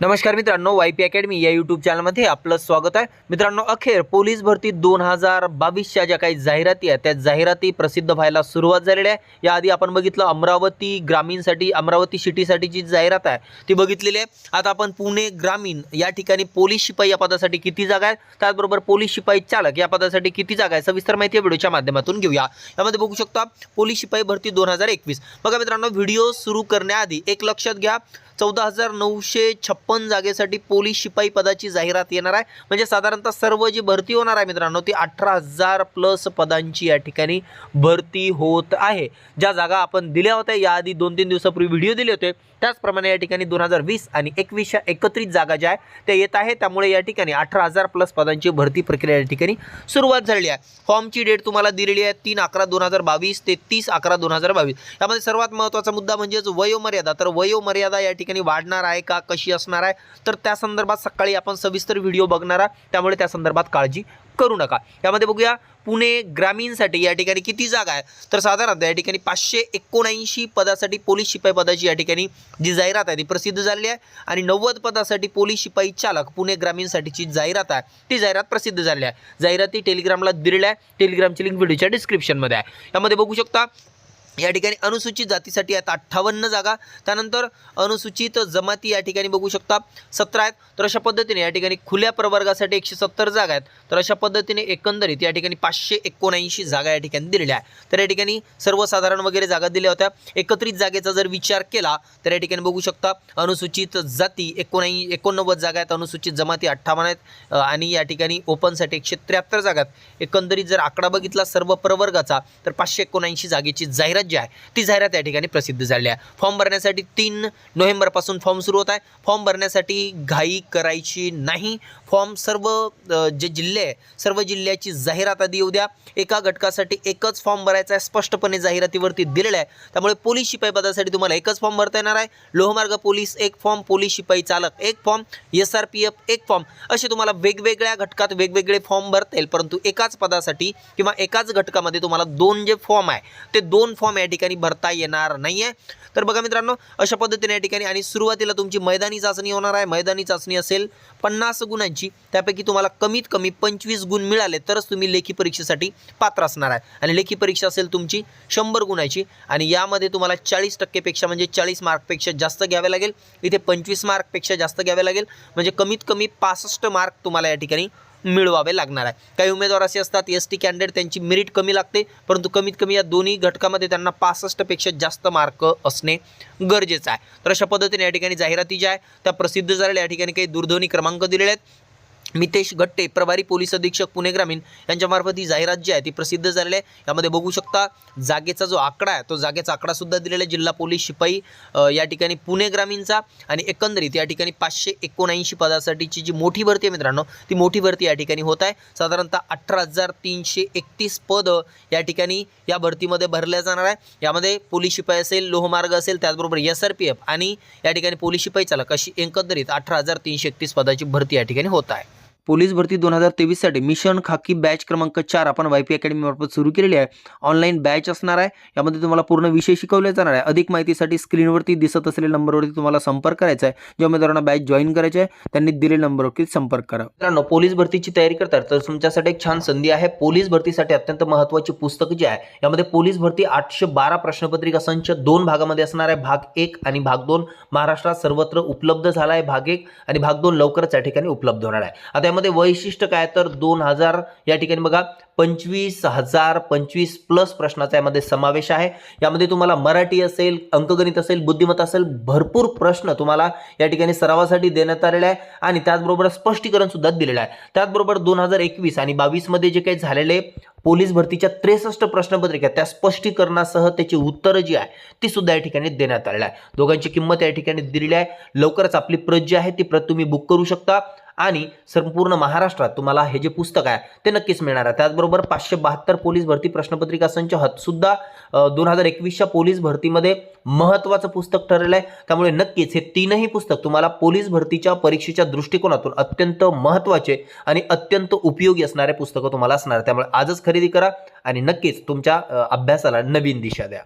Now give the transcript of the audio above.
नमस्कार मित्रांनो Y P academy या यूट्यूब चॅनलमध्ये आपलं स्वागत आहे. मित्रांनो अखेर पोलीस भरती दोन हजार बावीसच्या ज्या काही जाहिराती आहेत त्या जाहिराती प्रसिद्ध व्हायला सुरुवात झालेली आहे. याआधी आपण बघितलं अमरावती ग्रामीणसाठी अमरावती सिटीसाठी जी जाहिरात आहे ती बघितलेली आहे. आता आपण पुणे ग्रामीण या ठिकाणी पोलीस शिपाई या पदासाठी किती जागा आहेत त्याचबरोबर पोलीस शिपाई चालक या पदासाठी किती जागा आहे सविस्तर माहिती या व्हिडिओच्या माध्यमातून घेऊया. यामध्ये बघू शकता पोलीस शिपाई भरती दोन हजार एकवीस. बघा मित्रांनो व्हिडिओ सुरू करण्याआधी एक लक्षात घ्या चौदा हजार नऊशे छप्पन जागेसाठी पोलीस शिपाई पदाची जाहिरात येणार आहे. म्हणजे साधारणतः सर्व जी भरती होणार आहे मित्रांनो ती अठरा हजार प्लस पदांची या ठिकाणी भरती होत आहे. ज्या जागा आपण दिल्या होत्या याआधी दोन तीन दिवसापूर्वी व्हिडिओ दिले होते. त्याचप्रमाणे या ठिकाणी दोन हजार वीस आणि एकवीसच्या एकत्रित जागा ज्या आहे त्या येत आहे त्यामुळे या ठिकाणी अठरा हजार प्लस पदांची भरती प्रक्रिया या ठिकाणी सुरुवात झालेली आहे. फॉर्मची डेट तुम्हाला दिलेली आहे तीन अकरा दोन हजार बावीस ते तीस अकरा दोन हजार बावीस. यामध्ये सर्वात महत्त्वाचा मुद्दा म्हणजेच वयोमर्यादा. तर वयोमर्यादा या ठिकाणी वाढणार आहे का कशी असणार आहे. तर त्या संदर्भात सकाळी आपण सविस्तर व्हिडिओ बघणार आहात. त्यामुळे त्या संदर्भात काळजी करू नका. यामध्ये बघूया पुणे ग्रामीणसाठी या ठिकाणी किती जागा आहे? तर साधारणतः या ठिकाणी पाचशे एकोणऐंशी पदासाठी पोलीस शिपाई पदाची या ठिकाणी जी जाहिरात आहे ती प्रसिद्ध झालेली आहे. आणि नव्वद पदासाठी पोलीस शिपाई चालक पुणे ग्रामीणसाठीची जाहिरात आहे. ती जाहिरात प्रसिद्ध झाली आहे. जाहिराती टेलिग्रामला दिलेल्या आहे. टेलिग्रामची लिंक व्हिडिओच्या डिस्क्रिप्शनमध्ये आहे. यामध्ये बघू शकता या ठिकाणी अनुसूचित जातीसाठी आहेत अठ्ठावन्न जागा. त्यानंतर अनुसूचित जमाती या ठिकाणी बघू शकता. सतरा आहेत. तर अशा पद्धतीने या ठिकाणी खुल्या प्रवर्गासाठी एकशे सत्तर जागा आहेत. तर अशा पद्धतीने एकंदरीत या ठिकाणी पाचशे एकोणऐंशी जागा या ठिकाणी दिलेल्या आहेत. तर या ठिकाणी सर्वसाधारण वगैरे जागा दिल्या होत्या. एकत्रित जागेचा जर विचार केला तर या ठिकाणी बघू शकता अनुसूचित जाती एकोणऐंशी एकोणनव्वद जागा आहेत. अनुसूचित जमाती अठ्ठावन्न आहेत. आणि या ठिकाणी ओपनसाठी एकशे त्र्याहत्तर जागा आहेत. एकंदरीत जर आकडा बघितला सर्व प्रवर्गाचा तर पाचशे एकोणऐंशी जागेची जाहिरात जी आहे ती जाहिरात या ठिकाणी प्रसिद्ध झाली आहे. फॉर्म भरण्यासाठी तीन नोव्हेंबरपासून फॉर्म सुरू होत आहे. फॉर्म भरण्यासाठी घाई करायची नाही. फॉर्म सर्व जे जिल्हे आहे सर्व जिल्ह्याची जाहिरात आधी येऊ द्या. एका घटकासाठी एकच फॉर्म भरायचा आहे स्पष्टपणे जाहिरातीवरती दिलेलं आहे. त्यामुळे पोलीस शिपाई पदासाठी तुम्हाला एकच फॉर्म भरता येणार आहे. लोहमार्ग पोलीस एक फॉर्म पोलीस शिपाई चालक एक form S R P F एक फॉर्म. असे तुम्हाला वेगवेगळ्या घटकात वेगवेगळे फॉर्म भरता येईल. परंतु एकाच पदासाठी किंवा एकाच घटकामध्ये तुम्हाला दोन जे फॉर्म आहे ते दोन फॉर्म या ठिकाणी भरता येणार नाही आहे तर बघा मित्रांनो अशा पद्धतीने या ठिकाणी आणि सुरुवातीला तुमची मैदानी चाचणी होणार आहे. मैदानी चाचणी असेल पन्नास गुणांची. त्यापैकी तुम्हाला कमीत कमी पंचवीस गुण मिळाले तरच तुम्ही लेखी परीक्षेसाठी पात्र असणार आहे. आणि लेखी परीक्षा असेल तुमची शंभर गुणाची. आणि यामध्ये तुम्हाला चाळीस टक्केपेक्षा म्हणजे चाळीस मार्कपेक्षा जास्त घ्यावे लागेल. इथे पंचवीस मार्कपेक्षा जास्त घ्यावे लागेल. म्हणजे कमीत कमी पासष्ट मार्क तुम्हाला या ठिकाणी मिळवावे लागणार आहे. काही उमेदवार असे असतात एस टी कॅन्डिडेट त्यांची मेरिट कमी लागते परंतु कमीत कमी या दोन्ही घटकामध्ये त्यांना पासष्टपेक्षा जास्त मार्क असणे गरजेचं आहे. तर अशा पद्धतीने या ठिकाणी जाहिराती ज्या आहे त्या प्रसिद्ध झालेल्या या ठिकाणी काही दूरध्वनी क्रमांक दिलेले आहेत. मितेश गट्टे प्रभारी पोलीस अधीक्षक पुणे ग्रामीण यांच्यामार्फत ही जाहिरात जी आहे. ती प्रसिद्ध झालेली आहे. यामध्ये बघू शकता जागेचा जो आकडा आहे तो जागेचा आकडासुद्धा दिलेला आहे. जिल्हा पोलीस शिपाई या ठिकाणी पुणे ग्रामीणचा आणि एकंदरीत या ठिकाणी पाचशे एकोणऐंशी पदासाठीची जी मोठी भरती आहे मित्रांनो ती मोठी भरती या ठिकाणी होत आहे. साधारणतः अठरा हजार तीनशे एकतीस पदं या ठिकाणी या भरतीमध्ये भरल्या जाणार आहे. यामध्ये पोलीस शिपाई असेल लोहमार्ग असेल त्याचबरोबर एस आर पी एफ आणि या ठिकाणी पोलीस शिपाई चालक अशी एकंदरीत अठरा हजार तीनशे एकतीस पदाची भरती या ठिकाणी होत आहे. पोलीस भरती दोन हजार तेवीससाठी मिशन खाकी बॅच क्रमांक चार आपण वाय पी अकॅडमीमार्फत सुरू केलेली आहे. ऑनलाईन बॅच असणार आहे. यामध्ये तुम्हाला पूर्ण विषय शिकवले जाणार आहे. अधिक माहितीसाठी स्क्रीनवरती दिसत असलेल्या नंबरवरती तुम्हाला संपर्क करायचा आहे. ज्या उमेदवारांना बॅच जॉईन करायचे आहे त्यांनी दिलेल्या नंबरवरती संपर्क करा. मित्रांनो पोलीस भरतीची तयारी करतात तर तुमच्यासाठी एक छान संधी आहे. पोलीस भरतीसाठी अत्यंत महत्त्वाची पुस्तक जी आहे यामध्ये पोलीस भरती आठशे बारा प्रश्नपत्रिका संच दोन भागामध्ये असणार आहे. भाग एक आणि भाग दोन महाराष्ट्रात सर्वत्र उपलब्ध झाला आहे. भाग एक आणि भाग दोन लवकरच या ठिकाणी उपलब्ध होणार आहे. आता त्यामध्ये वैशिष्ट्य काय? तर दोन हजार या ठिकाणी बघा पंचवीस हजार पंचवीस प्लस प्रश्नाचा यामध्ये समावेश आहे. यामध्ये तुम्हाला मराठी असेल अंकगणित असेल बुद्धिमत्ता असेल भरपूर प्रश्न तुम्हाला या ठिकाणी सरावासाठी देण्यात आलेला आहे आणि त्याचबरोबर स्पष्टीकरण सुद्धा दिलेलं आहे. त्याचबरोबर दोन हजार एकवीस आणि बावीसमध्ये जे काही झालेले पोलीस भरतीच्या त्रेसष्ट प्रश्नपत्रिका त्या स्पष्टीकरणासह त्याची उत्तरं जी आहे ती सुद्धा या ठिकाणी देण्यात आलेली आहे दोघांची किंमत या ठिकाणी दिलेली आहे. लवकरच आपली प्रत जी आहे ती प्रत तुम्ही बुक करू शकता. आणि संपूर्ण महाराष्ट्रात तुम्हाला हे जे पुस्तक आहे ते नक्कीच मिळणार आहे. त्याचबरोबर पाचशे बहात्तर पोलीस भरती प्रश्नपत्रिका संच सुद्धा दोन हजार एकवीसच्या पोलीस भरतीमध्ये महत्त्वाचं पुस्तक ठरलेलं आहे. त्यामुळे नक्कीच हे तीनही पुस्तक तुम्हाला पोलीस भरतीच्या परीक्षेच्या दृष्टिकोनातून अत्यंत महत्त्वाचे आणि अत्यंत उपयोगी असणारे पुस्तकं तुम्हाला असणार त्यामुळे आजच खरेदी करा आणि नक्कीच तुमच्या अभ्यासाला नवीन दिशा द्या.